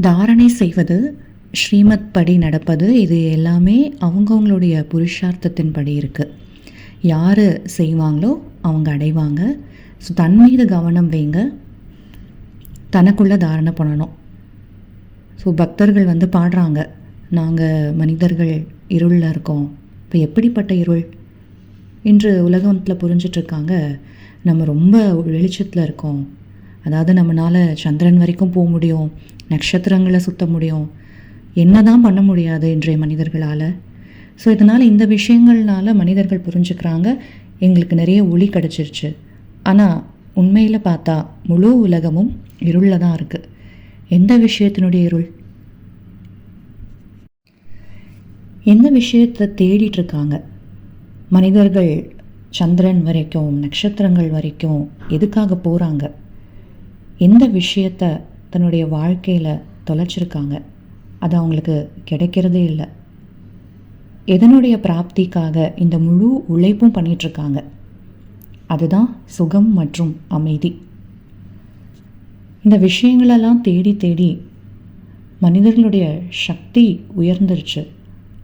தாரணை செய்வது ஸ்ரீமத் படி நடப்பது இது எல்லாமே அவங்கவுங்களுடைய புருஷார்த்தத்தின் படி இருக்குது யார் செய்வாங்களோ அவங்க அடைவாங்க. ஸோ தன் மீது கவனம் வைங்க. தனக்குள்ளே தாரணை பண்ணணும். ஸோ பக்தர்கள் வந்து பாடுறாங்க. நாங்கள் மனிதர்கள் இருளில் இருக்கோம். இப்போ எப்படிப்பட்ட இருள்? இன்று உலகத்தில் புரிஞ்சிட்ருக்காங்க நம்ம ரொம்ப வெளிச்சத்தில் இருக்கோம். அதாவது நம்மளால் சந்திரன் வரைக்கும் போக முடியும் நட்சத்திரங்களை சுற்ற முடியும். என்ன தான் பண்ண முடியாது இன்றைய மனிதர்களால். ஸோ இதனால் இந்த விஷயங்கள்னால மனிதர்கள் புரிஞ்சுக்கிறாங்க. எங்களுக்கு நிறைய ஒளி கிடச்சிருச்சு. ஆனால் உண்மையில் பார்த்தா முழு உலகமும் இருளில் தான் இருக்குது எந்த விஷயத்தினுடைய இருள்? எந்த விஷயத்தை தேடிட்டுருக்காங்க மனிதர்கள் சந்திரன் வரைக்கும் நட்சத்திரங்கள் வரைக்கும் எதுக்காக போகிறாங்க எந்த விஷயத்த தன்னுடைய வாழ்க்கையில் தொலைச்சிருக்காங்க. அது அவங்களுக்கு கிடைக்கிறதே இல்லை. எதனுடைய பிராப்திக்காக இந்த முழு உழைப்பும் பண்ணிகிட்ருக்காங்க அதுதான் சுகம் மற்றும் அமைதி. இந்த விஷயங்களெல்லாம் தேடி தேடி மனிதர்களுடைய சக்தி உயர்ந்துருச்சு.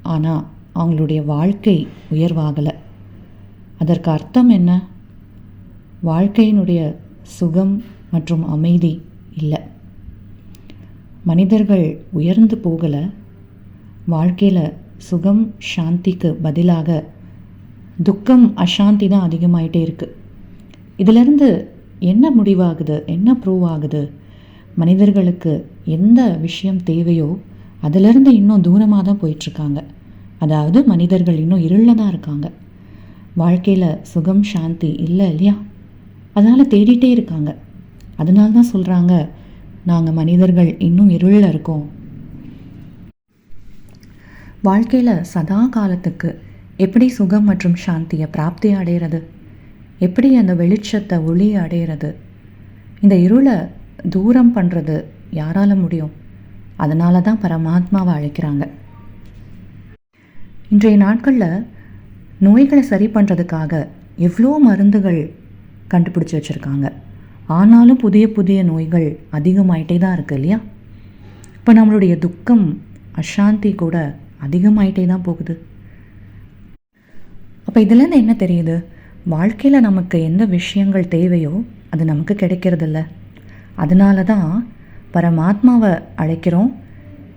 ஆனால் அவங்களுடைய வாழ்க்கை உயர்வாகலை. அதற்கு அர்த்தம் என்ன? வாழ்க்கையினுடைய சுகம் மற்றும் அமைதி இல்லை. மனிதர்கள் உயர்ந்து போகலை. வாழ்க்கையில் சுகம் சாந்திக்கு பதிலாக துக்கம் அசாந்தி தான் அதிகமாயிட்டே இருக்குது இதிலிருந்து என்ன முடிவாகுது? என்ன ப்ரூவ் ஆகுது? மனிதர்களுக்கு எந்த விஷயம் தேவையோ அதிலிருந்து இன்னும் தூரமாக தான் போயிட்டுருக்காங்க. அதாவது மனிதர்கள் இன்னும் இருளில் தான் இருக்காங்க. வாழ்க்கையில் சுகம் சாந்தி இல்லை இல்லையா? அதனால் தேடிட்டே இருக்காங்க. அதனால தான் சொல்கிறாங்க நாங்கள் மனிதர்கள் இன்னும் இருளில் இருக்கோம். வாழ்க்கையில் சதா காலத்துக்கு எப்படி சுகம் மற்றும் சாந்தியை பிராப்தி அடையிறது? எப்படி அந்த வெளிச்சத்தை ஒளி அடையிறது? இந்த இருளை தூரம் பண்ணுறது யாரால முடியும்? அதனால தான் பரமாத்மாவை அழைக்கிறாங்க. இன்றைய நாட்களில் நோய்களை சரி பண்ணுறதுக்காக எவ்வளோ மருந்துகள் கண்டுபிடிச்சி வச்சுருக்காங்க. ஆனாலும் புதிய புதிய நோய்கள் அதிகமாயிட்டே தான் இருக்குது இல்லையா? இப்போ நம்மளுடைய துக்கம் அசாந்தி கூட அதிகமாயிட்டே தான் போகுது. அப்போ இதுலேருந்து என்ன தெரியுது? வாழ்க்கையில் நமக்கு எந்த விஷயங்கள் தேவையோ அது நமக்கு கிடைக்கிறதில்ல. அதனால தான் பரமாத்மாவை அழைக்கிறோம்.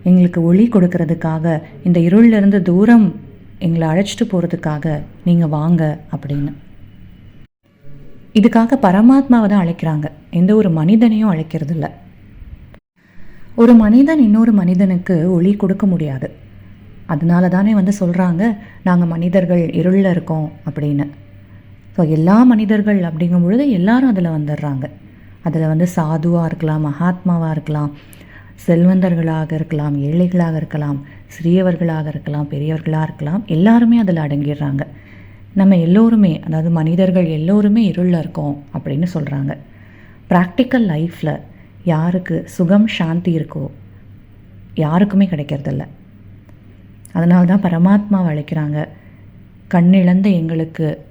எங்களுக்கு ஒளி கொடுக்கறதுக்காக இந்த இருளிலிருந்து தூரம் எங்களை அழைச்சிட்டு போகிறதுக்காக நீங்கள் வாங்க அப்படின்னு. இதுக்காக பரமாத்மாவை தான் அழைக்கிறாங்க. எந்த ஒரு மனிதனையும் அழைக்கிறதில்ல. ஒரு மனிதன் இன்னொரு மனிதனுக்கு ஒளி கொடுக்க முடியாது. அதனால தானே வந்து சொல்கிறாங்க நாங்கள் மனிதர்கள் இருளில் இருக்கோம் அப்படின்னு. ஸோ எல்லா மனிதர்கள் அப்படிங்கும் பொழுது எல்லாரும் அதில் வந்துடுறாங்க. அதில் வந்து சாதுவாக இருக்கலாம் மகாத்மாவாக இருக்கலாம் செல்வந்தர்களாக இருக்கலாம் ஏழைகளாக இருக்கலாம் சிறியவர்களாக இருக்கலாம் பெரியவர்களாக இருக்கலாம் எல்லாருமே அதில் அடங்கிடுறாங்க. நம்ம எல்லோருமே அதாவது மனிதர்கள் எல்லோருமே இருளில் இருக்கோம் அப்படின்னு சொல்கிறாங்க ப்ராக்டிக்கல் லைஃப்பில் யாருக்கு சுகம் சாந்தி இருக்கோ யாருக்குமே கிடைக்கிறதில்ல. அதனால தான் பரமாத்மாவை அழைக்கிறாங்க. கண்ணிழந்த எங்களுக்கு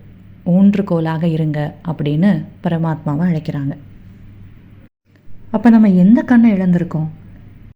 ஊன்றுகோலாக இருங்க அப்படின்னு பரமாத்மாவை அழைக்கிறாங்க. அப்போ நம்ம எந்த கண்ணை இழந்திருக்கோம்?